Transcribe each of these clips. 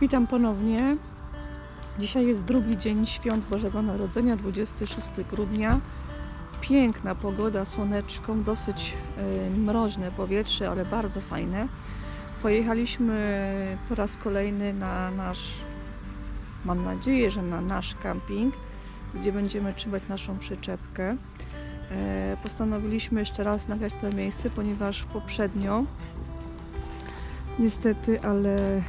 Witam ponownie. Dzisiaj jest drugi dzień świąt Bożego Narodzenia, 26 grudnia. Piękna pogoda, słoneczką, dosyć y, mroźne powietrze, ale bardzo fajne. Pojechaliśmy po raz kolejny na nasz, mam nadzieję, że na nasz camping, gdzie będziemy trzymać naszą przyczepkę. E, Postanowiliśmy jeszcze raz nagrać to miejsce, ponieważ poprzednio niestety, ale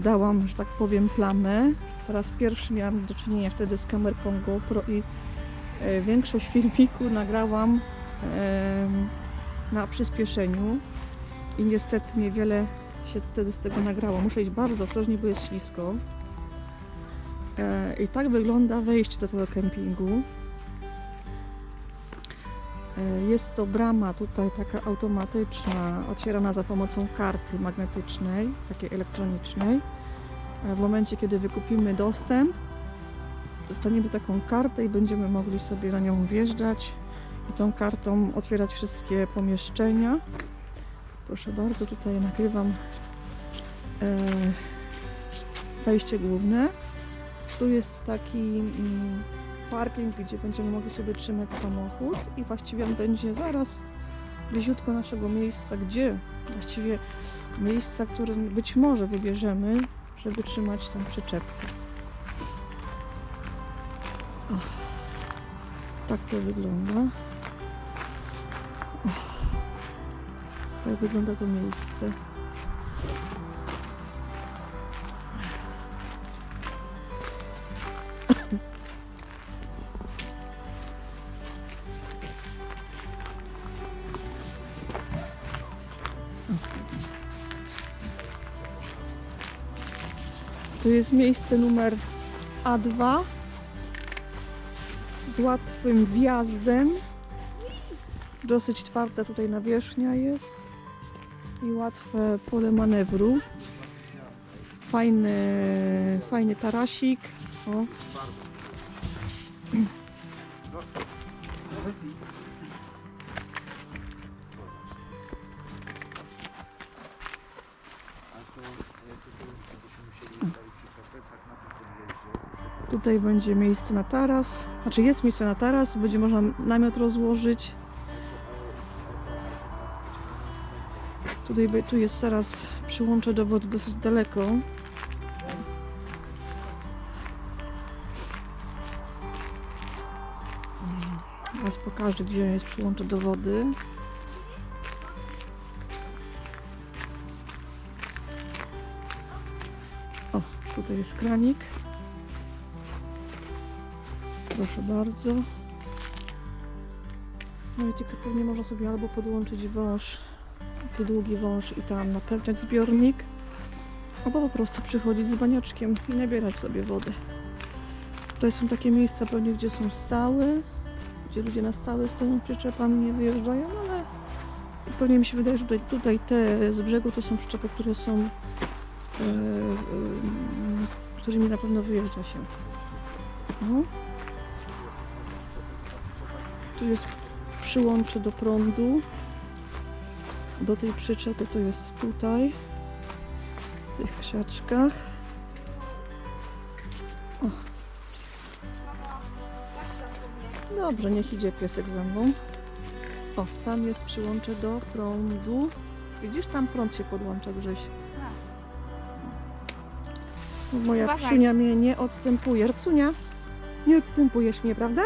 dałam, że tak powiem, plamę. Po raz pierwszy miałam do czynienia wtedy z kamerką GoPro i e, większość filmiku nagrałam na przyspieszeniu i niestety niewiele się wtedy z tego nagrało. Muszę iść bardzo ostrożnie, bo jest ślisko. E, I tak wygląda wejście do tego kempingu. E, Jest to brama tutaj taka automatyczna, otwierana za pomocą karty magnetycznej, takiej elektronicznej. E, W momencie, kiedy wykupimy dostęp, dostaniemy taką kartę i będziemy mogli sobie na nią wjeżdżać i tą kartą otwierać wszystkie pomieszczenia. Proszę bardzo, tutaj nagrywam e, wejście główne. Tu jest taki mm, parking, gdzie będziemy mogli sobie trzymać samochód i właściwie on będzie zaraz bliziutko naszego miejsca, gdzie właściwie miejsca, które być może wybierzemy, żeby trzymać tą przyczepkę. O, tak to wygląda. O, tak wygląda to miejsce. Tu jest miejsce numer A2 z łatwym wjazdem. Dosyć twarda tutaj nawierzchnia jest i łatwe pole manewru. Fajny, fajny tarasik. O. Tutaj będzie miejsce na taras. Znaczy jest miejsce na taras, będzie można namiot rozłożyć. Tutaj tu jest zaraz przyłącze do wody dosyć daleko. Teraz pokażę, gdzie jest przyłącze do wody. O, tutaj jest kranik. Proszę bardzo. No i tylko pewnie można sobie albo podłączyć wąż, taki długi wąż i tam napełniać zbiornik, albo po prostu przychodzić z baniaczkiem i nabierać sobie wodę. Tutaj są takie miejsca pewnie, gdzie są stałe, gdzie ludzie na stałe stoją przyczepami, nie wyjeżdżają, ale pewnie mi się wydaje, że tutaj, tutaj te z brzegu to są przyczepy, które są, e, e, którymi na pewno wyjeżdża się. No. Tu jest przyłącze do prądu. Do tej przyczepy to jest tutaj. W tych krzaczkach. O. Dobrze, niech idzie piesek ze mną. O, tam jest przyłącze do prądu. Widzisz, tam prąd się podłącza, Grześ. Moja Uważaj. psiunia mnie nie odstępuje. Rksunia, nie odstępujesz mnie, prawda?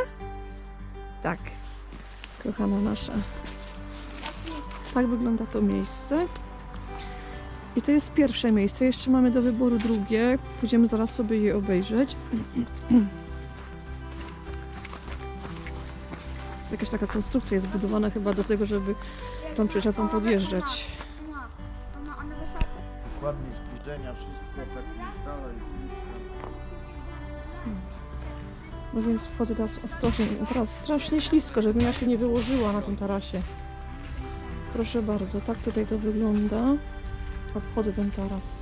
Tak, kochana nasza. Tak wygląda to miejsce. I to jest pierwsze miejsce. Jeszcze mamy do wyboru drugie. Pójdziemy zaraz sobie je obejrzeć. Jakaś taka konstrukcja jest zbudowana chyba do tego, żeby tą przyczepą podjeżdżać. Dokładnie zbliżenia, wszystko tak blisko. No więc wchodzę teraz ostrożnie. Teraz strasznie ślisko, żebym ja się nie wyłożyła na tym tarasie. Proszę bardzo, tak tutaj to wygląda. Obchodzę ten taras.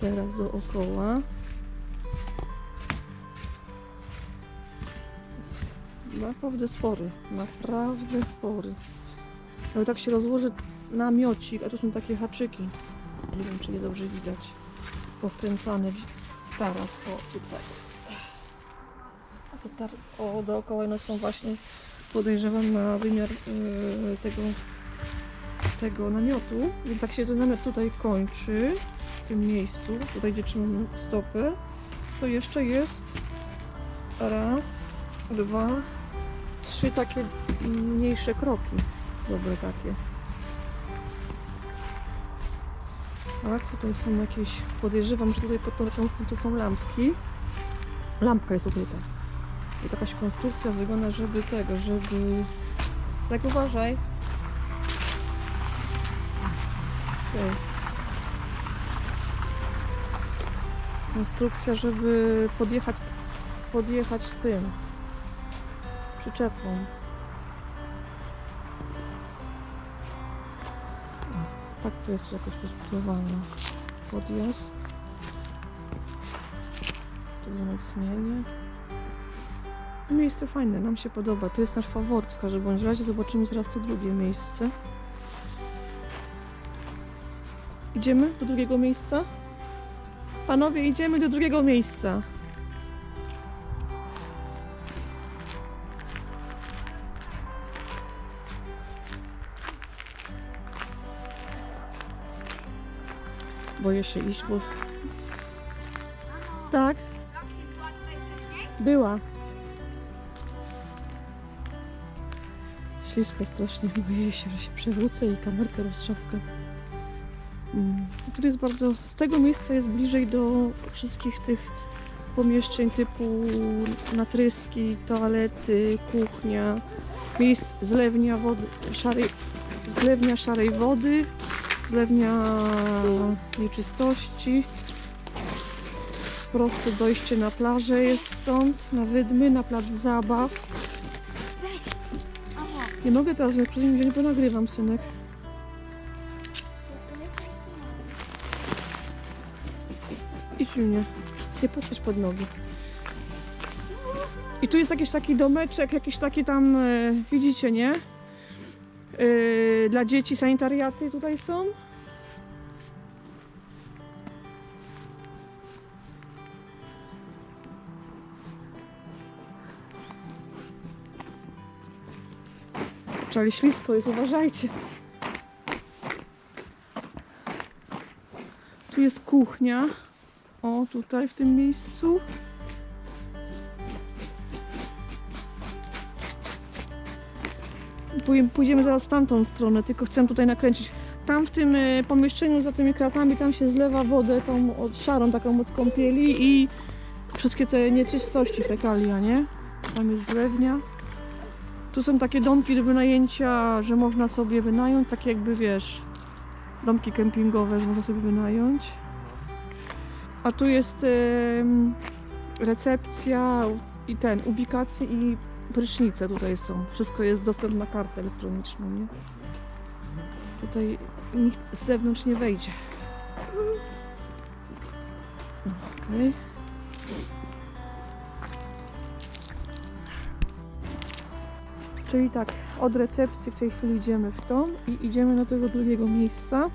Teraz dookoła. Naprawdę spory. Naprawdę spory. Ale tak się rozłoży namiocik, a tu są takie haczyki. Nie wiem, czy je dobrze widać. Powkręcane w taras. O, tutaj. O, dookoła one są właśnie, podejrzewam, na wymiar yy, tego, tego namiotu. Więc jak się ten namiot tutaj kończy, w tym miejscu, tutaj gdzie trzymamy stopy, to jeszcze jest raz, dwa, trzy takie mniejsze kroki. Dobre takie. Tak, tutaj są jakieś, podejrzewam, że tutaj pod tą to są lampki. Lampka jest ukryta. To jakaś konstrukcja zrobiona, żeby tego, żeby... Tak uważaj. Okej. Konstrukcja, żeby podjechać, podjechać tym przyczepą. Tak to jest jakoś rozbudowane. Podjazd. Tu wzmocnienie. Miejsce fajne, nam się podoba. To jest nasz faworyt w każdym bądź razie. Zobaczymy zaraz to drugie miejsce. Idziemy do drugiego miejsca? Panowie, idziemy do drugiego miejsca. Boję się iść, bo... Tak, była Śliska strasznie, boję się, że się przewrócę i kamerkę roztrzaskam. Mm. i Tu jest bardzo, z tego miejsca jest bliżej do wszystkich tych pomieszczeń typu natryski, toalety, kuchnia, miejsc zlewnia wody, szarej, zlewnia szarej wody, zlewnia nieczystości. Proste dojście na plażę jest stąd, na Wydmy, na plac zabaw. Nie mogę teraz, jak nie ponagrywam, synek. Idź mnie. Nie patrzeć pod nogi. I tu jest jakiś taki domeczek, jakiś taki tam, e, widzicie, nie? E, dla dzieci sanitariaty tutaj są. Czyli ślisko jest, uważajcie. Tu jest kuchnia. O, tutaj w tym miejscu. Pój- Pójdziemy zaraz w tamtą stronę, tylko chcę tutaj nakręcić. Tam w tym e, pomieszczeniu za tymi kratami, tam się zlewa wodę tą od szarą taką od kąpieli i wszystkie te nieczystości fekalia, nie? Tam jest zlewnia. Tu są takie domki do wynajęcia, że można sobie wynająć, takie jakby wiesz, domki kempingowe, że można sobie wynająć. A tu jest recepcja i ten, ubikacje i prysznice tutaj są. Wszystko jest dostępne na kartę elektroniczną, nie? Tutaj nikt z zewnątrz nie wejdzie. Okej. Czyli tak, od recepcji w tej chwili idziemy w to i idziemy do tego drugiego miejsca.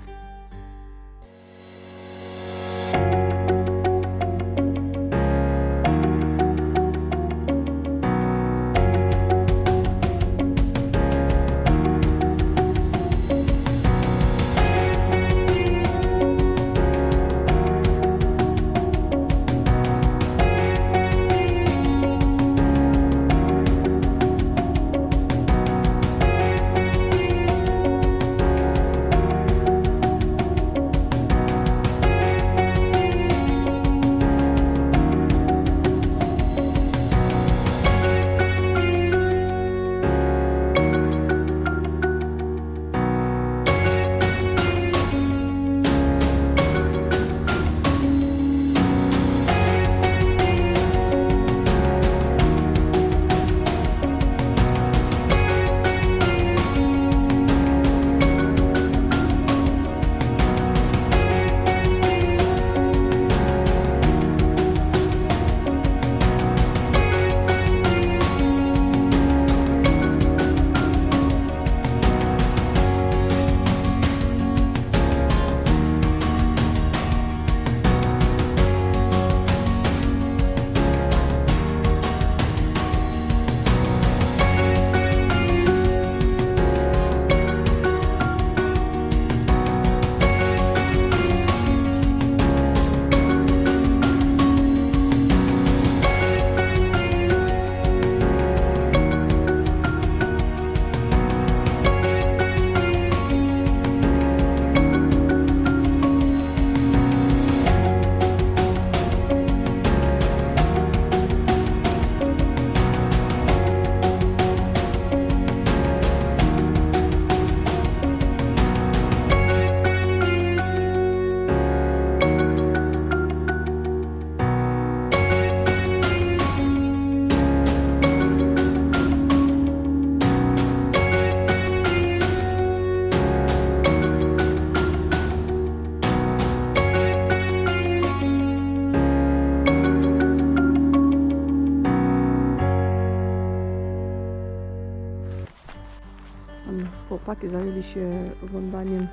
Chłopaki zajęli się oglądaniem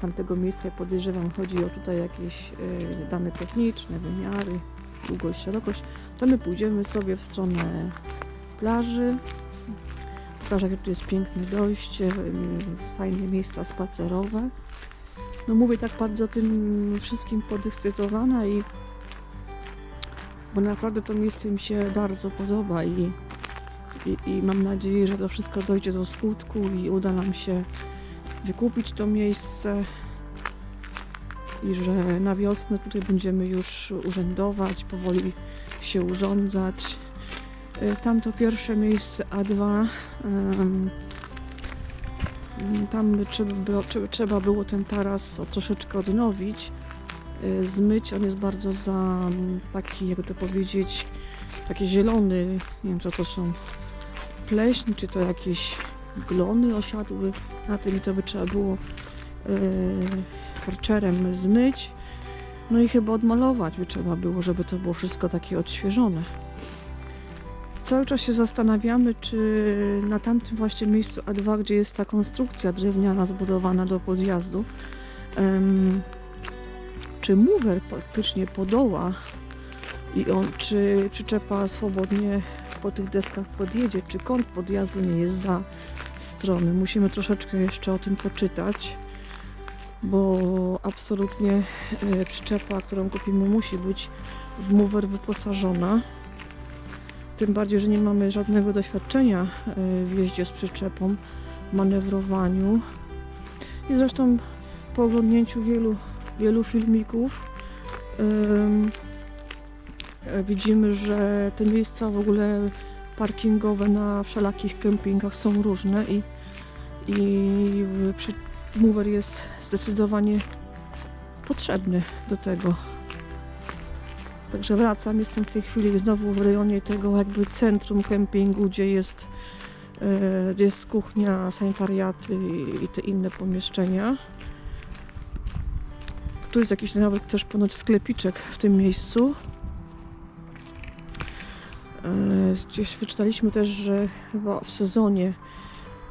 tamtego miejsca. Ja podejrzewam, chodzi o tutaj jakieś y, dane techniczne, wymiary, długość, szerokość. To my pójdziemy sobie w stronę plaży. Jakie tu jest piękne dojście, y, fajne miejsca spacerowe. No mówię tak bardzo tym wszystkim podekscytowana i bo naprawdę to miejsce mi się bardzo podoba i, i, i mam nadzieję, że to wszystko dojdzie do skutku i uda nam się wykupić to miejsce i że na wiosnę tutaj będziemy już urzędować, powoli się urządzać. Y, Tamto pierwsze miejsce A2 em, tam trzeba było, ten taras troszeczkę odnowić, y, zmyć. On jest bardzo za taki, jakby to powiedzieć, taki zielony. Nie wiem, co to są. Pleśń, czy to jakieś glony osiadły na tym i to by trzeba było y, karczerem zmyć. No i chyba odmalować by trzeba było, żeby to było wszystko takie odświeżone. Cały czas się zastanawiamy, czy na tamtym właśnie miejscu A2, gdzie jest ta konstrukcja drewniana zbudowana do podjazdu, em, czy mover faktycznie podoła i on, czy przyczepa swobodnie po tych deskach podjedzie, czy kąt podjazdu nie jest za stromy. Musimy troszeczkę jeszcze o tym poczytać, bo absolutnie e, przyczepa, którą kupimy, musi być w mover wyposażona. Tym bardziej, że nie mamy żadnego doświadczenia e, w jeździe z przyczepą, manewrowaniu. I zresztą po oglądnięciu wielu, wielu filmików widzimy, że te miejsca w ogóle parkingowe na wszelakich kempingach są różne i, i mover jest zdecydowanie potrzebny do tego. Także wracam, jestem w tej chwili znowu w rejonie tego jakby centrum kempingu, gdzie jest, e, gdzie jest kuchnia, sanitariaty i, i te inne pomieszczenia. Tu jest jakiś nawet też ponoć sklepiczek w tym miejscu. E, Gdzieś wyczytaliśmy też, że chyba w sezonie,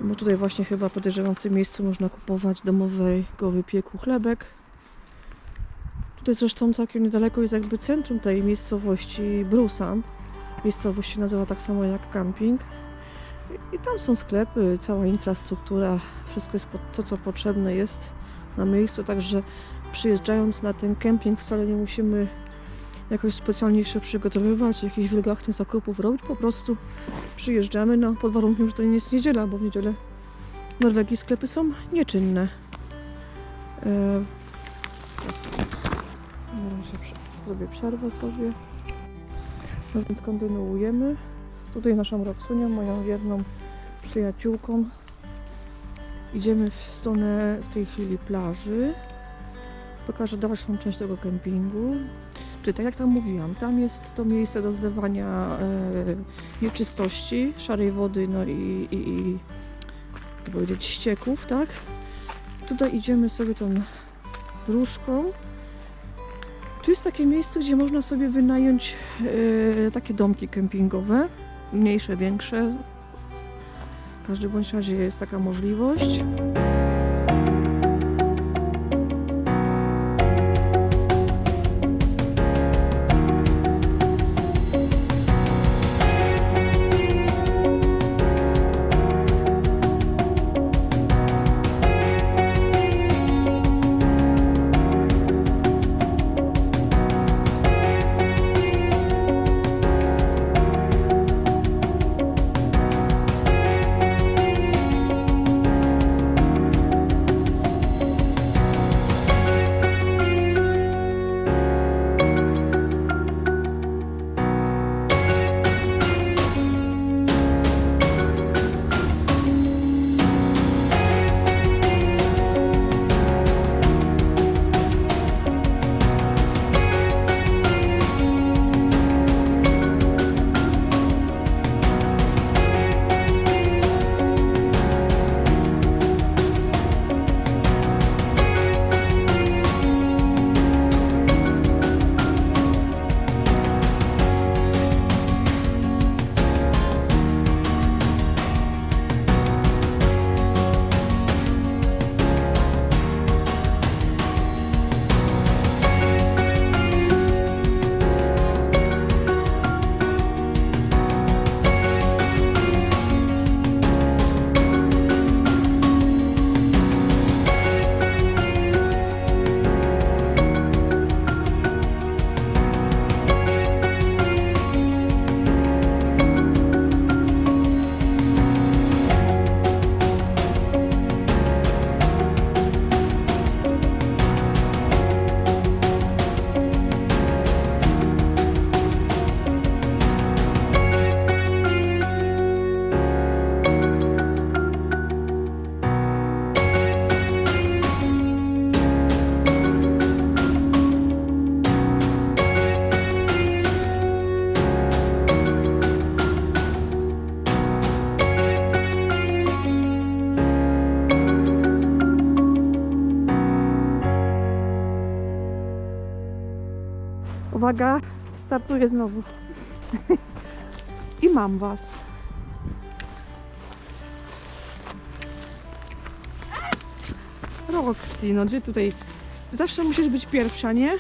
bo tutaj właśnie chyba podejrzewam w tym miejscu można kupować domowego wypieku chlebek. Tutaj zresztą całkiem niedaleko jest jakby centrum tej miejscowości Brusan. Miejscowość się nazywa tak samo jak camping. I, tam są sklepy, cała infrastruktura, wszystko jest, to co potrzebne jest na miejscu, także przyjeżdżając na ten kemping wcale nie musimy jakoś specjalnie się przygotowywać, jakichś wielgachnych zakupów robić, po prostu przyjeżdżamy, no pod warunkiem, że to nie jest niedziela, bo w niedzielę w Norwegii sklepy są nieczynne. E, prze- zrobię przerwę sobie. No więc kontynuujemy. Z tutaj naszą Roksunią, moją wierną przyjaciółką. Idziemy w stronę w tej chwili plaży. Pokażę dalszą część tego kempingu. Czyli tak jak tam mówiłam, tam jest to miejsce do zlewania e, nieczystości, szarej wody, no i, i, i powiedzieć, ścieków, tak? Tutaj idziemy sobie tą dróżką. Tu jest takie miejsce, gdzie można sobie wynająć e, takie domki kempingowe, mniejsze, większe. W każdym bądź razie jest taka możliwość. Uwaga, startuję znowu. I mam was. Roxy, no gdzie tutaj? Ty zawsze musisz być pierwsza, nie?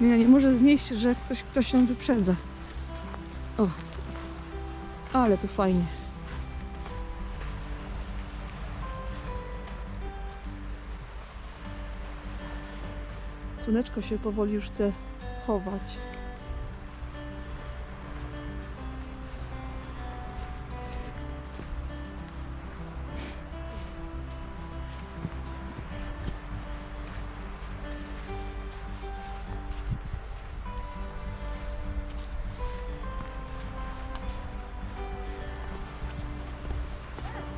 Nie, nie może znieść, że ktoś, ktoś ją wyprzedza. O, ale tu fajnie. Słoneczko się powoli już chce chować.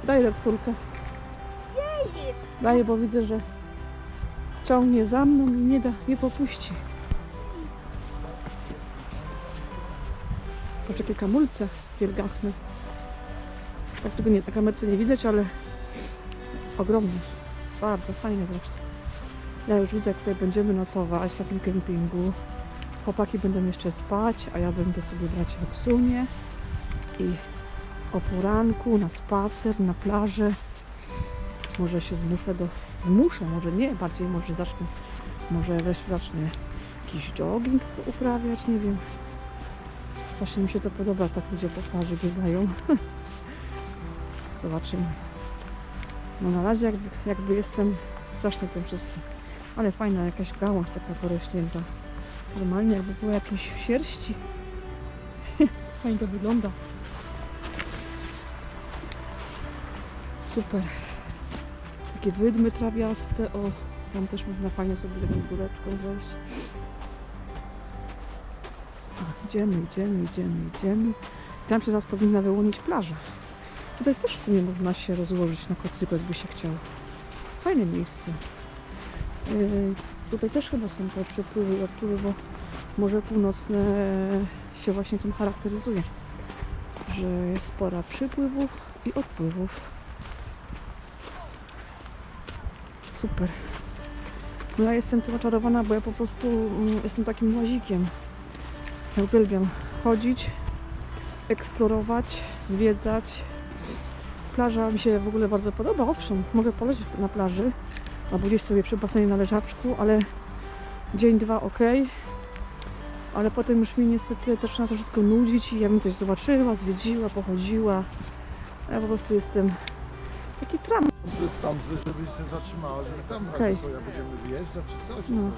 Daj Reksulkę. Daję, bo widzę, że ciągnie za mną i nie da, nie popuści. Poczekaj, kamulce wielgachne. Tak tego nie, na kamerce nie widać, ale ogromne. Bardzo fajne zresztą. Ja już widzę, jak tutaj będziemy nocować na tym kempingu. Chłopaki będą jeszcze spać, a ja będę sobie brać Roxunię i o poranku na spacer, na plażę. Może się zmuszę do... Zmuszę, może nie, bardziej może zacznę... Może wreszcie zacznę jakiś jogging uprawiać, nie wiem. Zawsze mi się to podoba, tak ludzie po plaży biegają. Zobaczymy. No na razie jakby, jakby jestem straszny tym wszystkim. Ale fajna jakaś gałąź taka porośnięta. Normalnie jakby była jakieś w sierści. Fajnie to wygląda. Super. Takie wydmy trawiaste. O, tam też można fajnie sobie taką góreczką wejść. O, Idziemy, idziemy, idziemy, idziemy. Tam się zaraz powinna wyłonić plaża. Tutaj też w sumie można się rozłożyć na kocyku, jakby się chciało. Fajne miejsce. Yy, tutaj też chyba są te przepływy i odpływy, bo Morze Północne się właśnie tym charakteryzuje, że jest spora przypływów i odpływów. Super. No ja jestem tym oczarowana, bo ja po prostu mm, jestem takim łazikiem. Ja uwielbiam chodzić, eksplorować, zwiedzać. Plaża mi się w ogóle bardzo podoba. Owszem, mogę poleżeć na plaży albo gdzieś sobie przy basenie na leżaczku, ale dzień, dwa ok. Ale potem już mi niestety zaczyna to wszystko nudzić i ja bym coś zobaczyła, zwiedziła, pochodziła. Ja po prostu jestem taki tram. Tam, żebyś się zatrzymała, żeby tam okay. ja będziemy wyjeżdżać czy coś. No.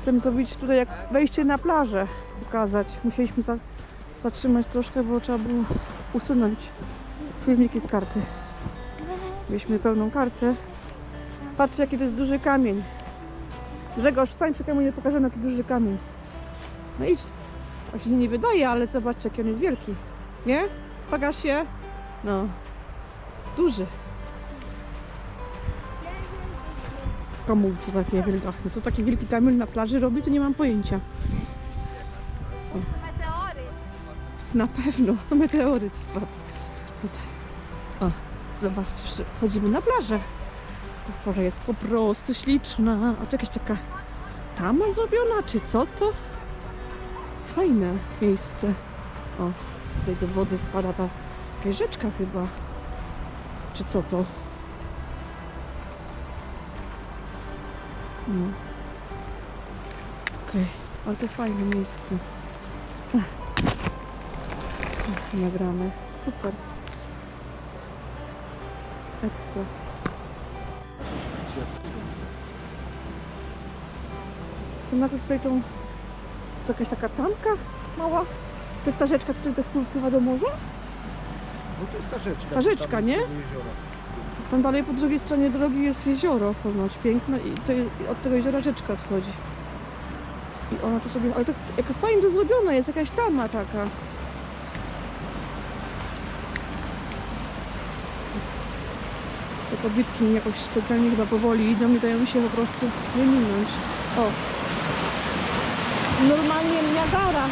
Chcemy zrobić tutaj jak wejście na plażę, pokazać. Musieliśmy za, zatrzymać troszkę, bo trzeba było usunąć filmiki z karty. Mieliśmy pełną kartę. Patrzcie jaki to jest duży kamień. Grzegorz, stań przy kamieniu, pokażemy jaki duży kamień. No idź. Tak się nie wydaje, ale zobaczcie jaki on jest wielki. Nie? Pokaż się. No. Duży. Kamulce takie wielgachne. Co taki wielki kamień na plaży robi, to nie mam pojęcia. Meteory. Na pewno meteoryt spadł. Tutaj. O, zobaczcie, że wchodzimy na plażę. Ta plaża jest po prostu śliczna. A tu jakaś taka tama zrobiona, czy co to? Fajne miejsce. O, tutaj do wody wpada ta rzeczka chyba. Czy co to? No. Okej, ale to fajne miejsce. Nagrane. Super. Ekstra. Co nawet tutaj tą... To jakaś taka tamka mała? To jest ta rzeczka, która to wpływa do morza? No to jest ta rzeczka. Ta rzeczka, nie? jeziora. Tam dalej po drugiej stronie drogi jest jezioro ponoć piękne i to, je- od tego jeziora rzeczka odchodzi. I ona tu sobie... Ale to jaka fajnie to zrobiona jest, jakaś tama taka. Te kobietki jakoś specjalnie chyba powoli idą i dają się po prostu wyminąć. O! Normalnie Niagara.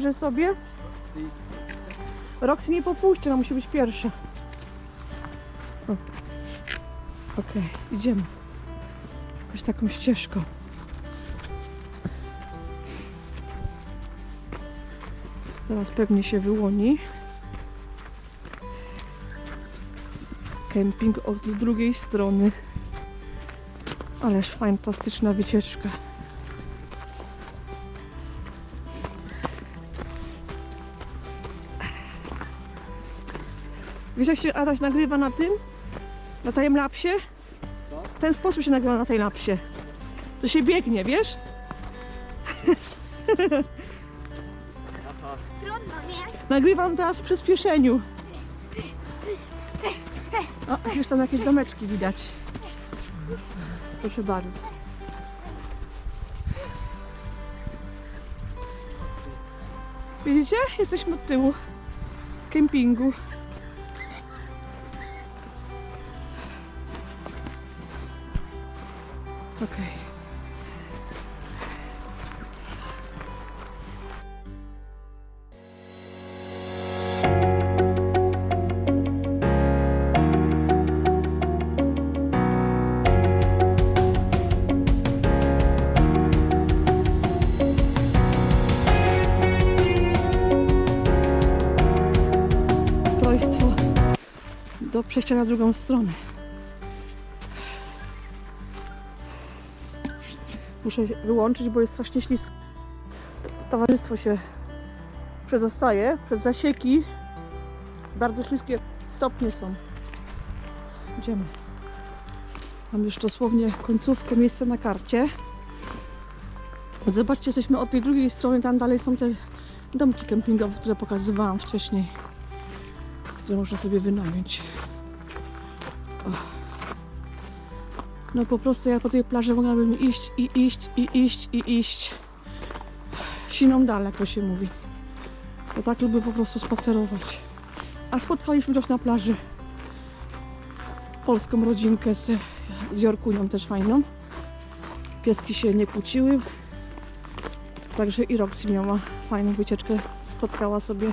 Plaży sobie. Roxy nie popuści, ona musi być pierwsza. Okej, idziemy. Jakąś taką ścieżką. Teraz pewnie się wyłoni. Kemping od drugiej strony. Ależ fantastyczna wycieczka. Wiesz jak się Adaś nagrywa na tym? Na timelapsie? W ten sposób się nagrywa na timelapsie. Że się biegnie, wiesz? Trudno, nie? Nagrywam teraz w przyspieszeniu. O, już tam jakieś domeczki widać. Proszę bardzo. Widzicie? Jesteśmy od tyłu kempingu. Do przejścia na drugą stronę. Muszę wyłączyć, bo jest strasznie ślisko. Towarzystwo się przedostaje przez zasieki. Bardzo śliskie stopnie są. Idziemy. Mam już dosłownie końcówkę miejsca na karcie. Zobaczcie, jesteśmy od tej drugiej strony. Tam dalej są te domki kempingowe, które pokazywałam wcześniej. Które można sobie wynająć. No po prostu ja po tej plaży mogłabym iść i iść i iść i iść. Siną dal, jak to się mówi. Bo tak lubię po prostu spacerować. A spotkaliśmy też na plaży polską rodzinkę z, z Jorkunią też fajną. Pieski się nie kłóciły. Także i Roxy miała fajną wycieczkę. Spotkała sobie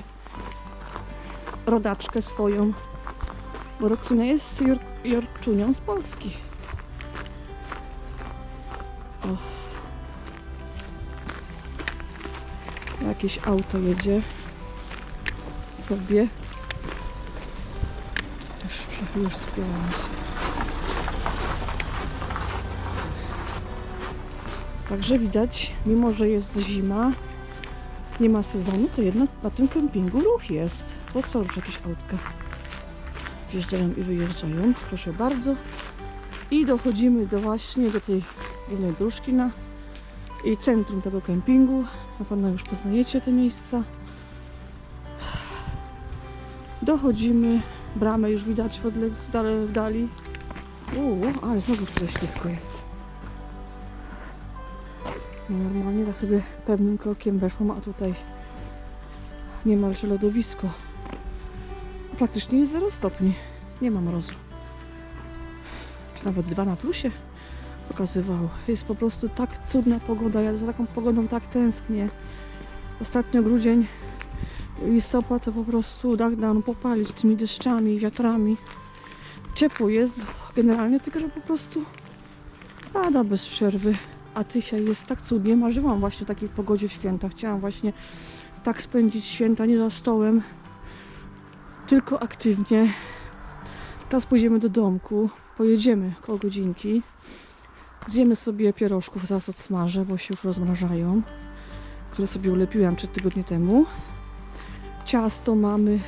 rodaczkę swoją. Bo Roxunia jest Jork, Jorkczunią z Polski. O. Jakieś auto jedzie sobie. Już, już się. Także widać, mimo że jest zima, nie ma sezonu, to jednak na tym kempingu ruch jest. Po co już jakieś autka wjeżdżają i wyjeżdżają? Proszę bardzo. I dochodzimy do właśnie do tej jednej dróżki na i centrum tego kempingu. Na pewno już poznajecie te miejsca. Dochodzimy. Bramę już widać w, odle- w dale- w dali. Uuu, ale znowu tutaj ślisko jest. No normalnie tak sobie pewnym krokiem weszłam, a tutaj niemalże lodowisko. Praktycznie jest 0 stopni. Nie ma mrozu. Czy nawet 2 na plusie pokazywał. Jest po prostu tak cudna pogoda. Ja za taką pogodą tak tęsknię. Ostatnio grudzień, listopad to po prostu dach dano popalić tymi deszczami, wiatrami. Ciepło jest generalnie, tylko że po prostu pada bez przerwy. A dzisiaj jest tak cudnie. Marzyłam właśnie o takiej pogodzie w święta. Chciałam właśnie tak spędzić święta, nie za stołem, tylko aktywnie. Teraz pójdziemy do domku, pojedziemy koło godzinki. Zjemy sobie pierożków, zaraz odsmażę, bo się już rozmrażają, które sobie ulepiłam trzy tygodnie temu. Ciasto mamy,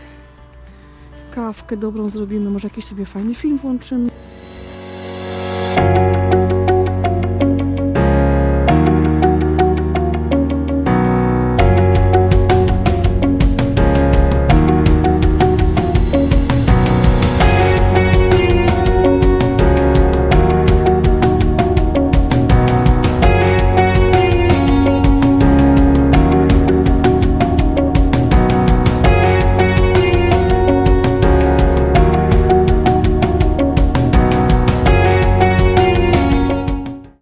kawkę dobrą zrobimy, może jakiś sobie fajny film włączymy.